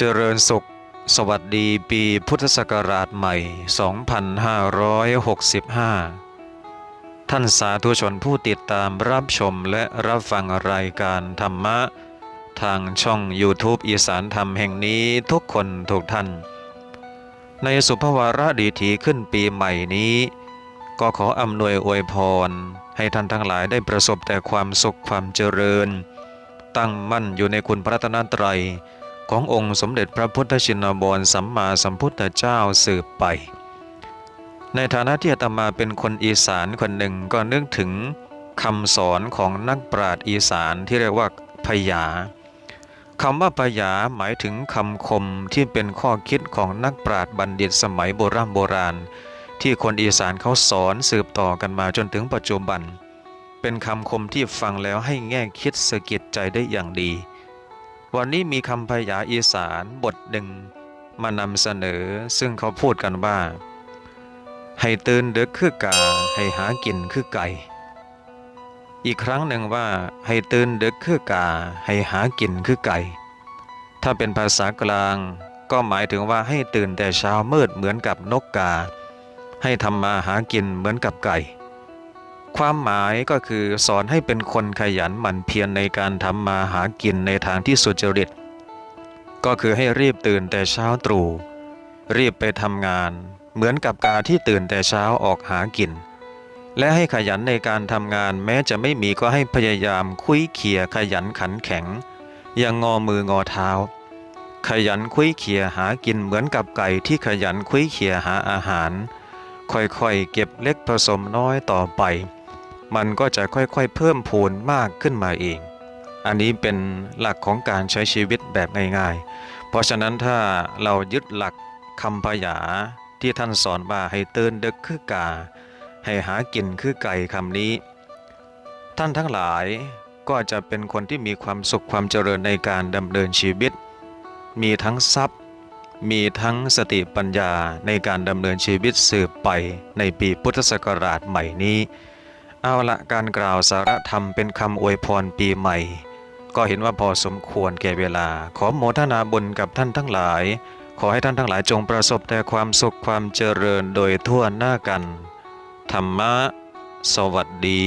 เจริญสุข สวัสดีปีพุทธศักราชใหม่ 2565 ท่านสาธุชนผู้ติดตามรับชมและรับฟังรายการธรรมะ ทางช่อง YouTube อีสานธรรมแห่งนี้ทุกคนทุกท่าน ในสุภวาระดีถีขึ้นปีใหม่นี้ ก็ขออำนวยอวยพร ให้ท่านทั้งหลายได้ประสบแต่ความสุขความเจริญ ตั้งมั่นอยู่ในคุณพระตนตรัย ขององค์สมเด็จพระพุทธชินบรสัมมาสัมพุทธเจ้าสืบไป ในฐานะที่อาตมาเป็นคนอีสานคนหนึ่งก็นึกถึงคำสอนของนักปราชญ์อีสานที่เรียกว่าพยาคำว่าพยาหมายถึงคำคมที่เป็นข้อคิดของนักปราชญ์บัณฑิตสมัยโบราณโบราณ ที่คนอีสานเขาสอนสืบต่อกันมาจนถึงปัจจุบัน เป็นคำคมที่ฟังแล้วให้แง่คิดสะกิดใจได้อย่างดี วันนี้มีคำพยาอีสานบทหนึ่งมานำเสนอซึ่งเขาพูดกันว่า ให้ตื่นเดึกคือกาให้หากินคือไก่ อีกครั้งหนึ่งว่า ให้ตื่นเดึกคือกาให้หากินคือไก่ ถ้าเป็นภาษากลางก็หมายถึงว่าให้ตื่นแต่เช้ามืดเหมือนกับนกกา ให้ทำมาหากินเหมือนกับไก่ ความหมายก็คือสอนให้เป็นคนขยันหมั่นเพียรในการทำมาหากินในทางที่สุจริต ก็คือให้รีบตื่นแต่เช้าตรู่รีบไปทำงาน เหมือนกับกาที่ตื่นแต่เช้าออกหากิน และให้ขยันในการทำงานแม้จะไม่มีก็ให้พยายามคุยเขียขยันขันแข็ง อย่างงอมืองอเท้า ขยันคุยเขียหากินเหมือนกับไก่ที่ขยันคุยเขียหาอาหาร ค่อยๆเก็บเล็กผสมน้อยต่อไป มันก็จะค่อยๆเพิ่มพูนมากขึ้นมาเอง อันนี้เป็นหลักของการใช้ชีวิตแบบง่ายๆ เพราะฉะนั้นถ้าเรายึดหลักคำพยาที่ท่านสอนว่าให้ตื่นดึกคือกา ให้หากินคือไก่คำนี้ ท่านทั้งหลายก็จะเป็นคนที่มีความสุขความเจริญในการดำเนินชีวิต มีทั้งทรัพย์ มีทั้งสติปัญญาในการดำเนินชีวิตสืบไปในปีพุทธศักราชใหม่นี้ เอาละการกล่าวสาระธรรมเป็นคำอวยพรปีใหม่ ก็เห็นว่าพอสมควรแก่เวลา ขอโมทนาบุญกับท่านทั้งหลาย ขอให้ท่านทั้งหลายจงประสบแต่ความสุขความเจริญโดยทั่วหน้ากัน ธรรมะ สวัสดี